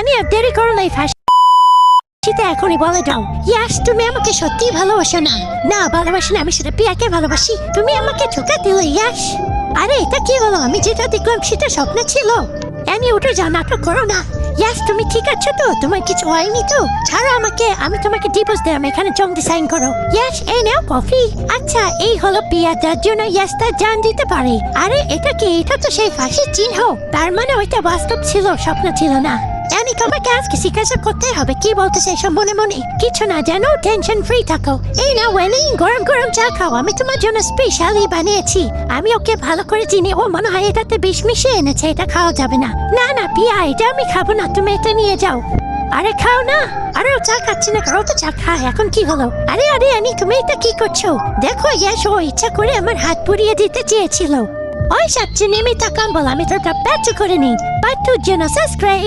আমি আর দেরি করো নাই ফাঁসি সেটা এখনই বলে দাও। ইয়াস, তুমি আমাকে সত্যি ভালোবাসো না। না, ভালোবাসি না, আমি সেটা পিয়াকে ভালোবাসি। তুমি আমাকে ধোকা দিলে, ইয়াস। আরে, এটা কি হলো? আমি যেটা দেখলাম, সেটা স্বপ্ন ছিল। আমি ওটা যা নাটক করো না। ইয়াস, তুমি ঠিক আছো তো? তোমার কিছু হয়নি তো? ছাড়ো আমাকে, আমি তোমাকে ডিভোর্স দিলাম এখানে জলদি সাইন করো। ইয়াস, এই নাও কফি। আচ্ছা এই হলো পিয়া যার জন্য ইয়াস তার জান দিতে পারে। আরে, এটা কি? এটা তো সেই ফাঁসির চিহ্ন। তার মানে ওইটা বাস্তব ছিল, স্বপ্ন ছিল না। জানি তোমাকে আজকে জিজ্ঞাসা করতে হবে, কি বলতে চাইছো মনে মনে? কিছু না জানো টেনশন ফ্রি থাকো। এই না ওয়েনি গরম গরম চা খাও। আমি তোমার জন্য স্পেশালি বানিয়েছি। আমি ওকে ভালো করে চিনি। ও মনে হয় এটাতে বিষ মিশিয়ে এনেছে, এটা খাওয়া যাবে না। না না, পিয়া, এটা আমি খাব না। তুমি এটা নিয়ে যাও। আরে, খাও না। আরে চা খাচ্ছে না কারও তো চা খায়, এখন কি হলো? আরে আরে আমি তুমি এটা কি করছ? দেখো ইয়াস ও ইচ্ছা করে আমার হাত পুড়িয়ে দিতে চেয়েছিল। ওই সাচ্ছি নেমে তাকাম বল, আমি তোটা প্যাচ করে নিই বাট তুর জন্য সাবস্ক্রাইব